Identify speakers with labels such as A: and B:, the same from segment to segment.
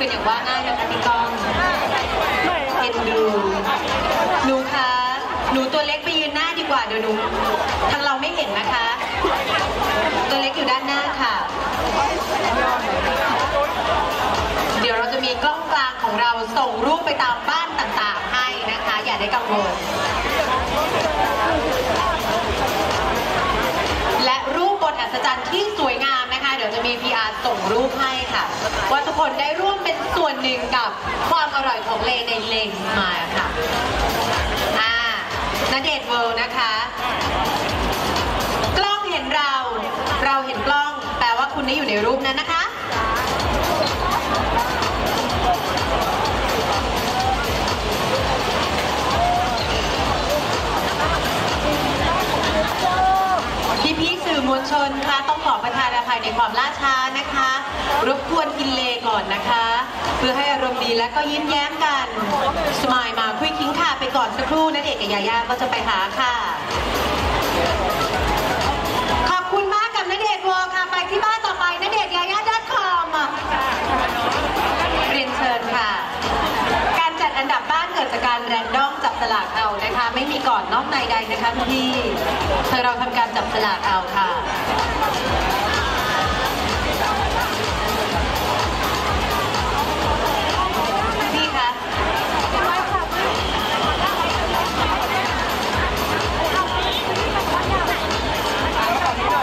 A: กันอย่างว่าง่ายนะคะพี่ก้องเอ็นดูหนูคะหนูตัวเล็กไปยืนหน้าดีกว่าเดี๋ยวหนูทางเราไม่เห็นนะคะ ตัวเล็กอยู่ด้านหน้าค่ะ เดี๋ยวเราจะมีกล้องกลางของเราส่งรูปไปตามบ้านต่างๆให้นะคะ อย่าได้กังวลและรูปบนอัศจรรย์ที่สวยงาม นะคะเดี๋ยวจะมี PR ส่งรูปให้ค่ะ ว่าทุกคนได้ร่วมเป็นส่วนหนึ่งกับความอร่อยของเลในเลนมาค่ะอ่าณเดชน์เวิลด์นะคะ กล้องเห็นเรา เราเห็นกล้อง แปลว่าคุณได้อยู่ในรูปนั้นนะคะ ชนคะต้องขอประทานอภัยในความล่าช้านะคะ รบกวนกินเลก่อนนะคะ เพื่อให้อารมณ์ดีและก็ยิ้มแย้มกัน สมายมาคุยคิงค่ะไปก่อนสักครู่นะเด็กกับยาย่าก็จะไปหาค่ะ สลากเอานะคะ ไม่มีก่อนนอกในใดนะคะพี่เธอเราทำการจับสลากเอาค่ะพี่คะ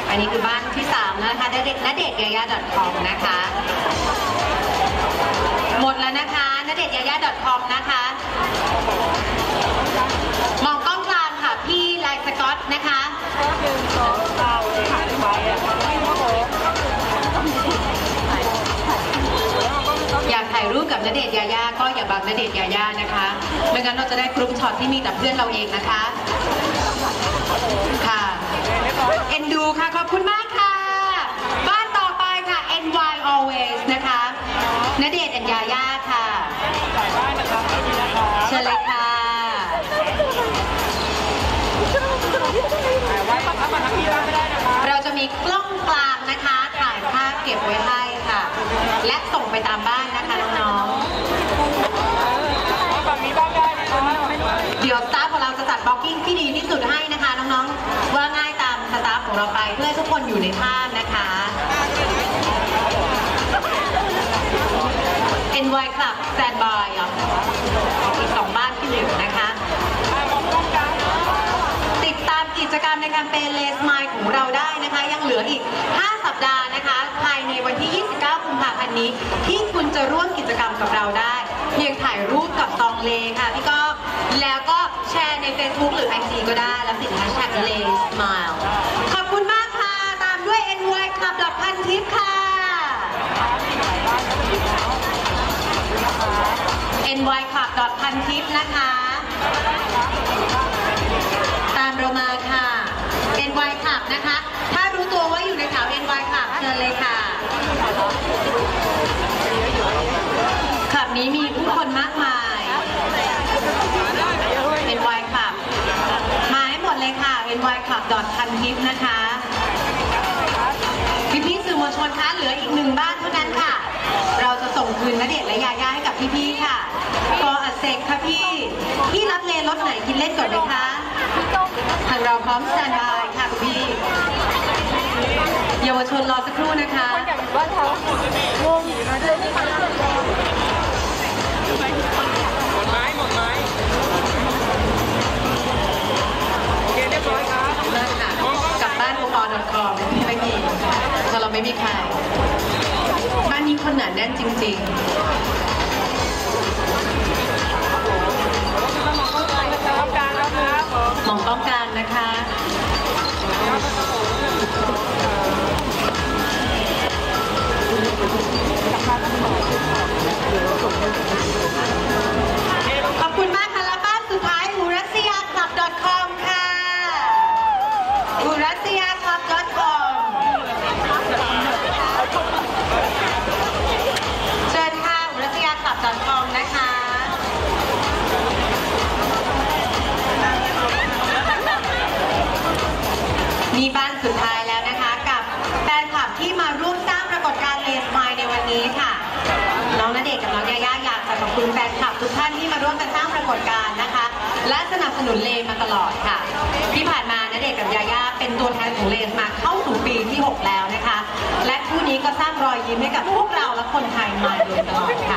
A: อันนี้คือบ้านที่3นะคะณเด็กณเดชน์ยายา .com นะคะ หมดแล้วนะคะณเดชน์ยายา .com นะคะ นะคะอยากถ่ายรูปกับณเดชน์ยายาก็อย่าบังณเดชน์ยายานะคะไม่งั้นเราจะได้กรุ๊ปช็อตที่มีแต่เพื่อนเราเองนะคะ ค่ะเอ็นดูค่ะขอบคุณมากค่ะ บ้านต่อไปค่ะ NY Always นะคะณเดชน์อัญาย่าค่ะ กล้องกลางนะคะ ถ่ายภาพเก็บไว้ให้ค่ะ และส่งไปตามบ้านนะคะน้องๆเดี๋ยวสตาฟของเราจะจัดบล็อกกิ้งที่ดีที่สุดให้นะคะน้องๆ ว่าง่ายตามสตาฟของเราไปเพื่อให้ทุกคนอยู่ในภาพนะคะ NY Club Standby อะ แคมเปญเลสไมล์ของเราได้นะคะ ยังเหลืออีก 5 สัปดาห์นะคะ ภายในวันที่ 29 กุมภาพันธ์นี้ ที่คุณจะร่วมกิจกรรมกับเราได้ เพียงถ่ายรูปกับตองเลค่ะพี่ก้องแล้วก็แชร์ใน Facebook หรือ IG ก็ได้ แล้วติดแฮชแท็กเลสไมล์ขอบคุณมากค่ะ ตามด้วย NY Club ดอกพันทิพย์ค่ะ NY Club ดอกพันทิพย์นะคะ ตามเรามาค่ะ NY Club นะคะ ถ้ารู้ตัวว่าอยู่ในแถว NY Club เชิญเลยค่ะคลับนี้มีผู้คนมากมาย NY Club มาให้หมดเลยค่ะ NY Club ดอทพันทิปนะคะพี่พี่ๆสื่อมวลชนคะเหลืออีกหนึ่งบ้านเท่านั้นค่ะ เราจะส่งคืนณเดชและยาย่าให้กับพี่พี่ๆค่ะกออัดเซกค่ะพี่ พี่รับเลนรถไหนกินเล่นก่อนไหมคะ ทางเราพร้อมสแตนบายค่ะคุณพี่เยาวชนรอสักครู่นะคะ
B: บ้านเขางงเลยไม่มา
C: หมดไม้หมดไม้โอเคเรียบร้อยครับ
A: เลิกค่ะกลับบ้านโอปอลคอมไม่มีเพราะเราไม่มีใครบ้านนี้คนหนาแน่นจริง
C: ต้ ม
A: องต้องการนะคะข ที่บ้านสุดท้ายแล้วนะคะ กับแฟนคลับที่มาร่วมสร้างปรากฏการณ์เลสไมล์ในวันนี้ค่ะ น้องณเดชน์กับน้องยาย่าอยากขอบคุณแฟนคลับทุกท่านที่มาร่วมกันสร้างปรากฏการณ์นะคะ และสนับสนุนเลมาตลอดค่ะ ที่ผ่านมาณเดชน์กับยาย่าเป็นตัวแทนของเลสมาเข้าสู่ปีที่ 6 แล้วนะคะ และคู่นี้ก็สร้างรอยยิ้มให้กับพวกเราและคนไทยมาโดยตลอดค่ะ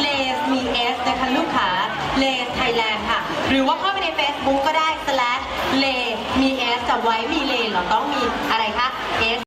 B: เลสมีเอ
A: สนะคะลูกค้าเลสไทยแลนด์ค่ะ หรือว่าเข้าไปใน Facebook ก็ได้ slash เลมีเอสจะไว้มีเลเราต้องมีอะไรคะเอส